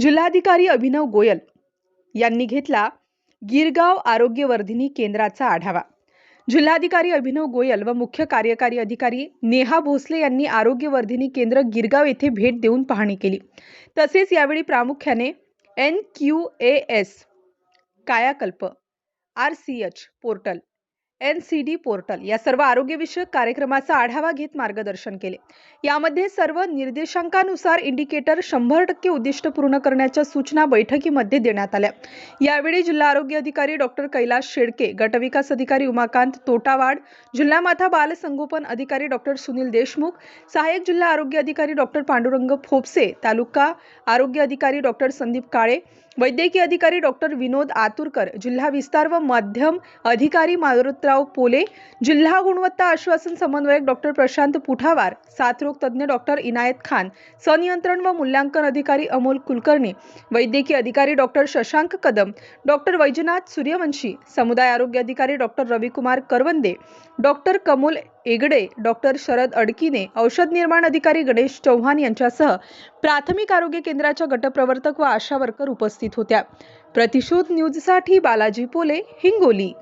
जिल्हाधिकारी अभिनव गोयल यांनी घेतला गिरगाव आरोग्यवर्धिनी केंद्राचा आढावा. जिल्हाधिकारी अभिनव गोयल व मुख्य कार्यकारी अधिकारी नेहा भोसले यांनी आरोग्यवर्धिनी केंद्र गिरगाव येथे भेट देऊन पाहणी केली. तसेच यावेळी प्रामुख्याने N Q A S Kayakalp R C H portal N C D portal या सर्व आरोग्यविषयक कार्यक्रमाचा आढावा घेत मार्गदर्शन केले. यामध्ये सर्व निर्देशांकानुसार इंडिकेटर शंभर टक्के उद्दिष्ट पूर्ण करण्याच्या सूचना बैठकीमध्ये देण्यात आल्या. यावेळी जिल्हा आरोग्य अधिकारी डॉक्टर कैलास शेडके गटविकास अधिकारी उमाकांत तोटावाड जिल्हा माथा बाल संगोपन अधिकारी डॉक्टर सुनील देशमुख सहाय्यक जिल्हा आरोग्य अधिकारी डॉक्टर पांडुरंग फोपसे तालुका आरोग्य अधिकारी डॉक्टर संदीप काळे वैद्यकीय अधिकारी डॉक्टर विनोद आतुरकर जिल्हा विस्तार व माध्यम अधिकारी मारुतराव पोले जिल्हा गुणवत्ता आश्वासन समन्वयक डॉक्टर प्रशांत पुठावार साथरोग तज्ज्ञ डॉक्टर इनायत खान सनियंत्रण व मूल्यांकन अधिकारी अमोल कुलकर्णी वैद्यकीय अधिकारी डॉक्टर शशांक कदम डॉक्टर वैजनाथ सूर्यवंशी समुदाय आरोग्य अधिकारी doctor Ravikumar Karvande doctor Kamol Egade doctor Sharad Adkine औषध निर्माण अधिकारी गणेश चव्हाण यांच्यासह प्राथमिक आरोग्य केंद्राच्या गटप्रवर्तक व आशा वर्कर उपस्थित होत्या. प्रतिशोध न्यूजसाठी बालाजी पोले हिंगोली.